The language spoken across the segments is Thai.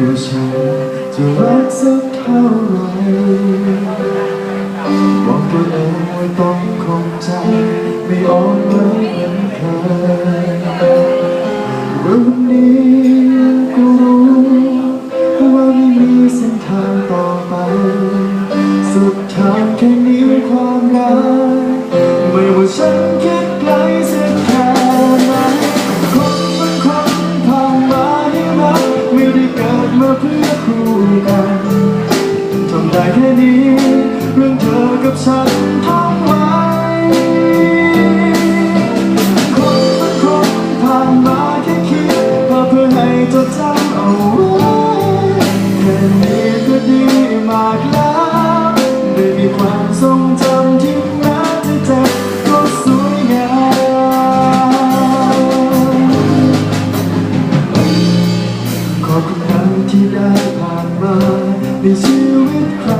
ว่าฉันจะรักสักเท่าไหร่บอกตัวเองว่าต้องคงใจไม่อ่อนไหวเหมือนเคยวันนี้ก็รู้ว่าไม่มีเส้นทางต่อไป สุดทางแค่นี้ความรัก ค่นี้ เรื่องเธอกับฉันท่องไว้คนบางคนผ่านมาแค่คิดมาเพื่อให้จดจำเอาไว้แค่นี้ก็ดีมากแล้วได้มีความทรงจำที่แม้จะเจ็บก็สวยงามขอบคุณครั้งที่ได้ผ่านมาในชีวิตครั้งหนึ่งไม่มีวันจะไม่คิดถึงว่าเคยได้ยินใคร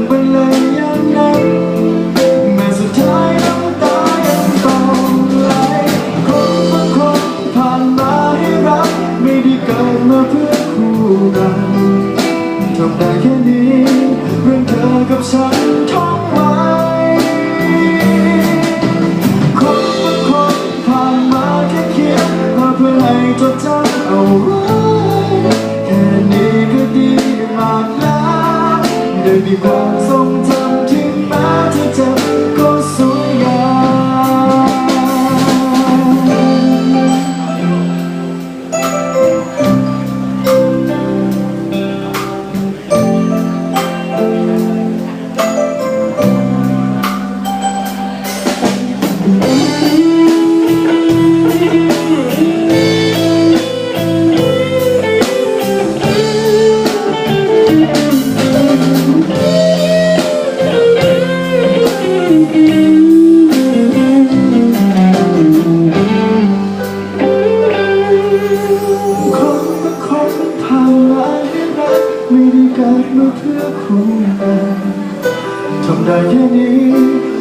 ฉันท้องไว้คนบางคนผ่านมาแค่เขียนมาเพื่อให้จดจำเอาไว้แค่นี้ก็ดีมากแล้วได้มีควา ไม่ได้เกิดมาเพื่อคู่กันทำได้แค่นี้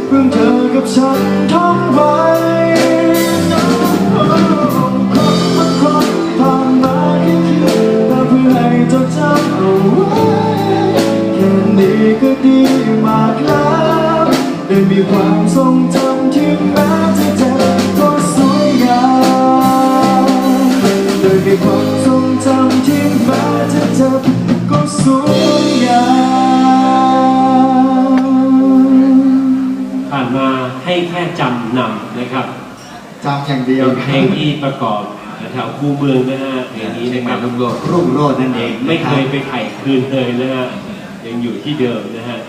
เรื่องเธอกับฉันท่องไว้คนบางคนผ่านมาแค่คิดมาเพื่อให้จดจำเอาไว้แค่นี้ก็ดีมากแล้ว ได้มีความทรงจำที่แม้ มาให้แค่จำนำนะครับจำอย่างเดียวเป็นเพลงที่ประกอบแถวคูเมืองนะฮะเพลงนี้เชียนะงใหคม่รับรุ่งโรจน์รุ่งโรจน์นั่นเอง ไม่เคยนะไปไถ่คืนเลยนะฮะยังอยู่ที่เดิมนะฮะ